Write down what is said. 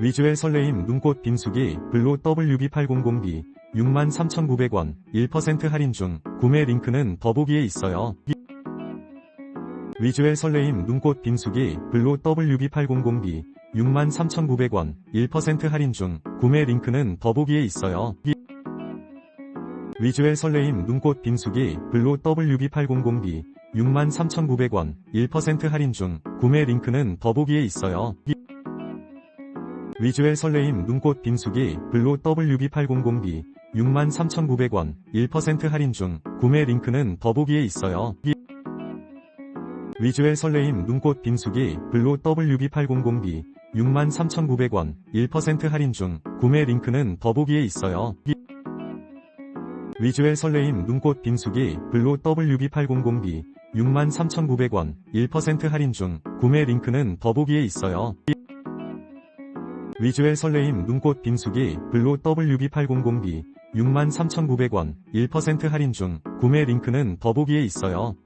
위주얼 설레임 눈꽃 빙수기 블로 WB800B 63,900원 1% 할인 중 구매 링크는 더보기에 있어요. 위주얼 설레임 눈꽃 빙수기 블로 WB800B 63,900원 1% 할인 중 구매 링크는 더보기에 있어요. 위주얼 설레임 눈꽃 빙수기 블로 WB800B 63,900원 1% 할인 중 구매 링크는 더보기에 있어요. 위주얼 설레임 눈꽃 빙수기 블로 WB800B 63,900원 1% 할인 중 구매 링크는 더보기에 있어요. 위주얼 설레임 눈꽃 빙수기 블로 WB800B 63,900원 1% 할인 중 구매 링크는 더보기에 있어요. 위주얼 설레임 눈꽃 빙수기 블로 WB800B 63,900원 1% 할인 중 구매 링크는 더보기에 있어요. 위주얼 설레임 눈꽃 빙수기 블로 WB800B 63,900원 1% 할인 중 구매 링크는 더보기에 있어요.